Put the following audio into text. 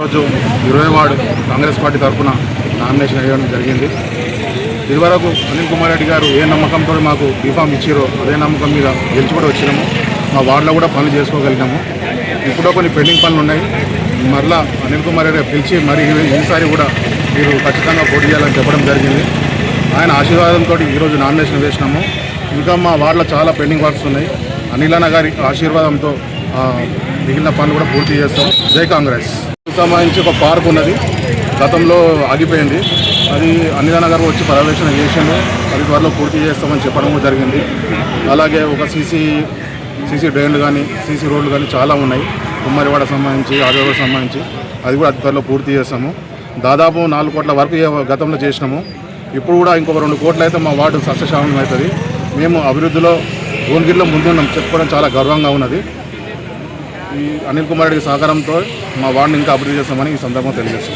రోజు ఇరవై ward Congress party తరఫున నామినేషన్ వేయడం జరిగింది. ఇదివరకు అనిల్ కుమార్ రెడ్డి గారు ఏ నమ్మకంతో మాకు బీఫామ్ ఇచ్చారో అదే నమ్మకం మీద గెలిచి కూడా వచ్చినాము. మా వార్డులో కూడా పనులు చేసుకోగలిగినాము. ఇప్పుడు కొన్ని పెండింగ్ పనులు ఉన్నాయి. మరలా అనిల్ కుమార్ రెడ్డి పిలిచి మరి ఈసారి కూడా మీరు ఖచ్చితంగా పోటీ చేయాలని చెప్పడం జరిగింది. ఆయన ఆశీర్వాదంతో ఈరోజు నామినేషన్ వేసినాము. ఇంకా మా వార్డులో చాలా పెండింగ్ వర్క్స్ ఉన్నాయి. అనిల్ అన్న గారి ఆశీర్వాదంతో మిగిలిన పనులు కూడా పూర్తి చేస్తాం. జై కాంగ్రెస్. సంబంధించి ఒక పార్క్ ఉన్నది. గతంలో ఆగిపోయింది. అది అనిల్ గారు వచ్చి పర్యవేక్షణ చేసిండు. అది త్వరలో పూర్తి చేస్తామని చెప్పడం జరిగింది. అలాగే ఒక సీసీ సీసీ డ్రైన్లు కానీ సీసీ రోడ్లు కానీ చాలా ఉన్నాయి. కుమ్మరివాడ సంబంధించి ఆదివాడ సంబంధించి. అది కూడా అతి త్వరలో పూర్తి చేస్తాము. దాదాపు నాలుగు కోట్ల వరకు గతంలో చేసినాము. ఇప్పుడు కూడా ఇంకొక రెండు కోట్లు అయితే మా వార్డు సస్యశామనం అవుతుంది. మేము అభివృద్ధిలో భువనగిరిలో ముందున్నాం. చెప్పుకోవడం చాలా గర్వంగా ఉన్నది. ఈ అనిల్ కుమార్ రెడ్డి సహకారంతో మా వార్డుని ఇంకా అభివృద్ధి చేస్తామని ఈ సందర్భంగా తెలియజేస్తాం